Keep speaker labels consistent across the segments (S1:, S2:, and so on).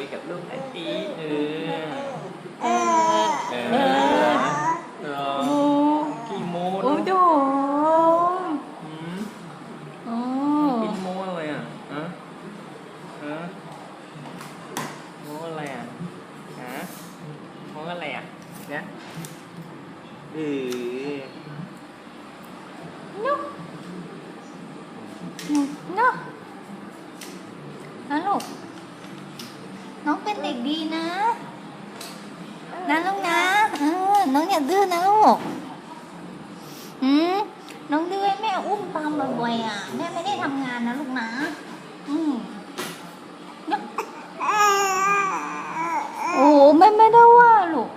S1: คุยกับลูกหน่อยสิเออ
S2: เออ
S1: เอ
S2: ออ
S1: อรอ
S2: โอ้
S1: กี่โมง
S2: โอ้โด
S1: อืม
S2: โอ้
S1: กินโมอะไรอะฮะฮะโมอะไรอะฮะโมอะไรอะเนี่ยเออ
S2: นุ๊กเนาะนะลูก เป็นเด็กดีนะนะลูกนะเออน้องอย่าดื้อนะลูกอืมน้องดื้อให้แม่อุ้มตามบ่อยๆอะแม่ไม่ได้ทำงานนะลูกนะอืมเนอะโอ้แม่ไม่ได้ว่าลูก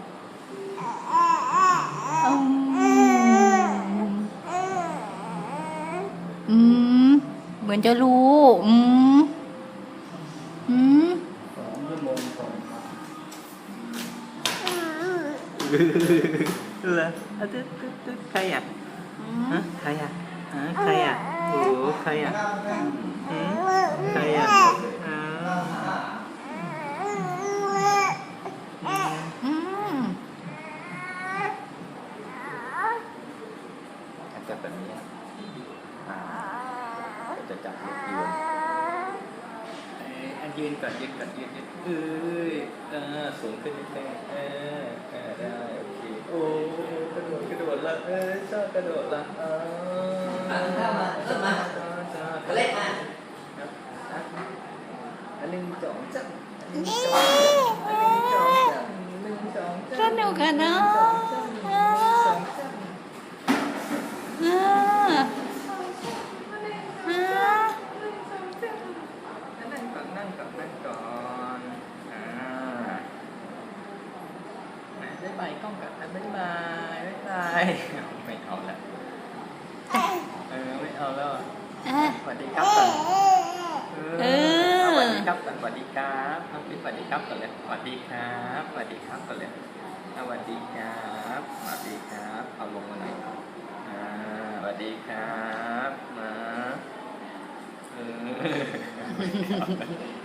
S2: อืมอืมเหมือนจะรู้ อืม
S1: เหรออะตึ๊ดตึ๊ดตึ๊ดใครอะฮะใครอะฮะใครอะโอ้โหใครอะหืมใครอะอ้าว
S2: อืม
S3: ถ้าจับแบบนี้อ่าก็จะจับลูกยืน
S1: เอ้ ยืนก่อนยืนก่อนยืนยืนเอ้ยเออสูงขึ้นนิดนึงเออเออได้โอเคโอ้กระโดดกระโดดละเออชอบกระโดดละออ
S3: มาเข้ามาเริ่มาเล่นมา
S1: ครับอะอันหนึ่งสองจับอันหนึ่งสองอันหนึ่งสองจับหนึ่งสอง
S2: ส
S1: จับ
S2: นุกอะเนาะ
S1: หนึ่งสองจับ
S2: อ่าอ่า
S1: นั่งก่อนนั่งก่อนนั่งก่อนอ่า บ๊ายบายกล้องก่อนนะบ๊ายบายบ๊ายบายไม่เอาละเออไม่เอาแล้วสวัสดีครับก่อน
S2: เออ
S1: สวัสดีครับก่อนสวัสดีครับน้องปิ๊บสวัสดีครับก่อนเลยสวัสดีครับสวัสดีครับก่อนเลยสวัสดีครับสวัสดีครับเอาลงมาหน่อยอ่าสวัสดีครับมาเออ